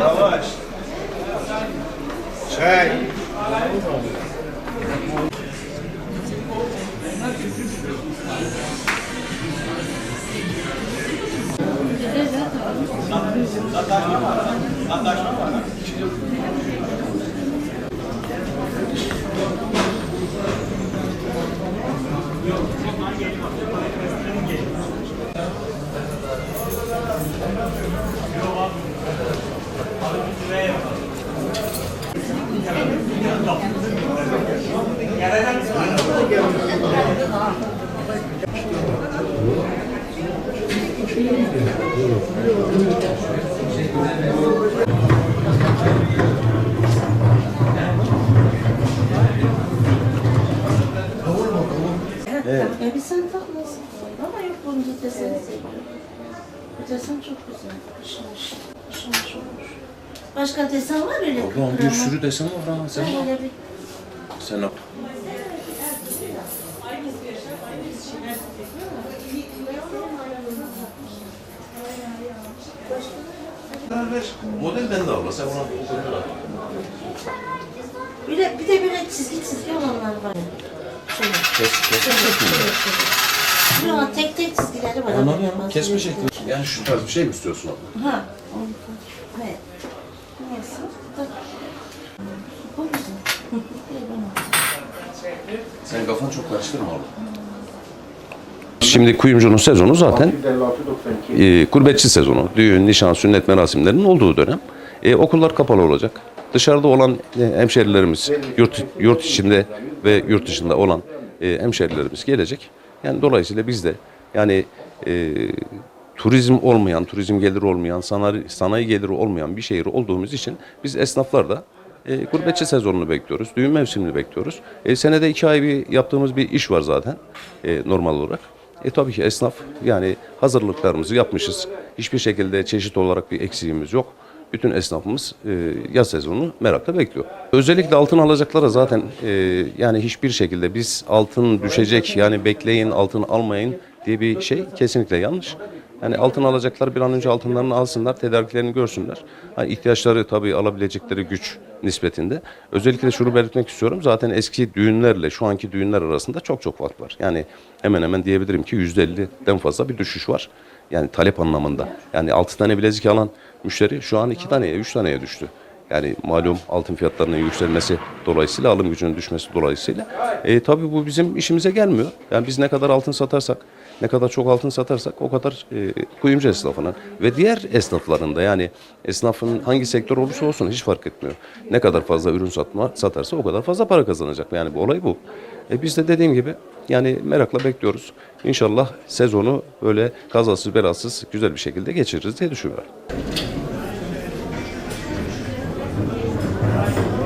Yavaş. Çek. Anlaşma var. Anlaşma var. Çay. Ya sen çok güzel. Işımış. Işımış olmuş. Başka desen var öyle Ulan bir sürü desen var ha sen. Öyle bir Sen o. Model bende abla sen ona Bir de, bir de böyle çizgi çizgi olanlar var. Şöyle. kes kes. Bir ama tek tek çizgileri var. Ama ya kesme şekli. Yani şu tarz bir şey mi istiyorsun abla? Ha. Evet. Bana. Sen kafanı çok karıştırma abla. Şimdi kuyumcunun sezonu zaten e, gurbetçi sezonu. Düğün, nişan, sünnet merasimlerinin olduğu dönem. E, okullar kapalı olacak. Dışarıda olan e, hemşerilerimiz, yurt, yurt içinde ve yurt dışında olan e, hemşerilerimiz gelecek. Yani dolayısıyla biz de yani e, turizm olmayan, turizm geliri olmayan, sanayi, sanayi geliri olmayan bir şehir olduğumuz için biz esnaflar da e, gurbetçi sezonunu bekliyoruz, düğün mevsimini bekliyoruz. E, senede iki ay bir yaptığımız bir iş var zaten e, normal olarak. E tabii ki esnaf yani hazırlıklarımızı yapmışız. Hiçbir şekilde çeşit olarak bir eksiğimiz yok. Bütün esnafımız e, yaz sezonunu merakla bekliyor. Özellikle altın alacaklara zaten e, yani hiçbir şekilde biz altın düşecek yani bekleyin altın almayın diye bir şey kesinlikle yanlış. Yani altın alacaklar bir an önce altınlarını alsınlar, tedariklerini görsünler. Hani ihtiyaçları tabii alabilecekleri güç nispetinde. Özellikle şunu belirtmek istiyorum. Zaten eski düğünlerle şu anki düğünler arasında çok çok fark var. Yani hemen hemen diyebilirim ki %50'den fazla bir düşüş var. Yani talep anlamında. Yani 6 tane bilezik alan müşteri şu an 2 taneye, 3 taneye düştü. Yani malum altın fiyatlarının yükselmesi dolayısıyla, alım gücünün düşmesi dolayısıyla. E, tabii bu bizim işimize gelmiyor. Yani biz ne kadar altın satarsak, ne kadar çok altın satarsak o kadar e, kuyumcu esnafının ve diğer esnafların da yani esnafın hangi sektör olursa olsun hiç fark etmiyor. Ne kadar fazla ürün satma satarsa o kadar fazla para kazanacak. Yani bu olay bu. E, biz de dediğim gibi yani merakla bekliyoruz. İnşallah sezonu böyle kazasız belasız güzel bir şekilde geçiririz diye düşünüyorum. Thank you.